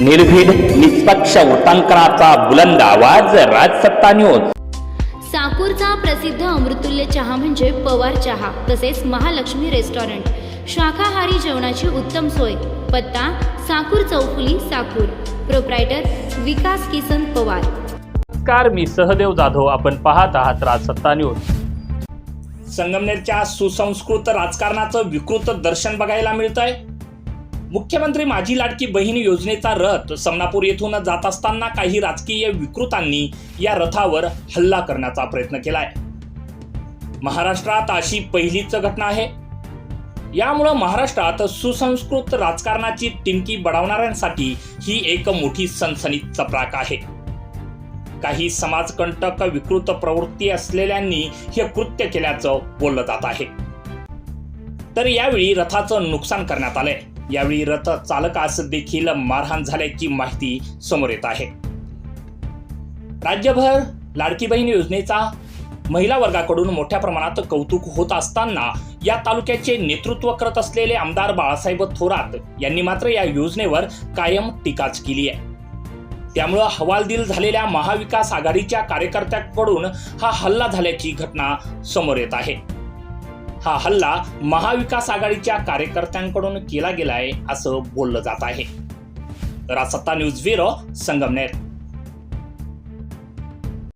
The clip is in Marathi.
निर्भीड निष्पक्ष वृत्तांकनाचा बुलंद आवाज राजसत्ता न्यूज साकूरचा प्रसिद्ध अमृतुल्य चहा म्हणजे पवार चहा तसेच महालक्ष्मी रेस्टॉरंट. शाकाहारी जेवणाची उत्तम सोय. पत्ता साकूर चौफुली साकूर. प्रोप्रायटर विकास किसन पवार. नमस्कार मी सहदेव जाधव. आपण पाहत आहात राजसत्ता न्यूज संगमनेरच्या सुसंस्कृत राजकारणाचं विकृत दर्शन बघायला मिळत आहे मुख्यमंत्री माझी लाडकी बहीण योजनेचा रथ समनापूर येथून जात असताना काही राजकीय विकृतांनी या रथावर हल्ला करण्याचा प्रयत्न केलाय. महाराष्ट्रात अशी पहिलीच घटना आहे. यामुळं महाराष्ट्रात सुसंस्कृत राजकारणाची टिमकी बडावणाऱ्यांसाठी ही एक मोठी सनसनीत चपराक आहे. काही समाजकंटक विकृत प्रवृत्ती असलेल्यांनी हे कृत्य केल्याचं बोललं जात आहे. तर यावेळी रथाचं नुकसान करण्यात आलंय. यावेळी रथ चालकास देखील मारहाण झाल्याची माहिती समोर येत आहे. राज्यभर लाडकी बहीण योजनेचा महिला वर्गाकडून मोठ्या प्रमाणात कौतुक होत असताना या तालुक्याचे नेतृत्व करत असलेले आमदार बाळासाहेब थोरात यांनी मात्र या योजनेवर कायम टीकाच केली आहे. त्यामुळं हवालदिल झालेल्या महाविकास आघाडीच्या कार्यकर्त्यांकडून हा हल्ला झाल्याची घटना समोर येत आहे. हा हल्ला महाविकास आघाडीच्या कार्यकर्त्यांकडून केला गेलाय असं बोललं जात आहे. रासत्ता न्यूज ब्युरो संगमनेर.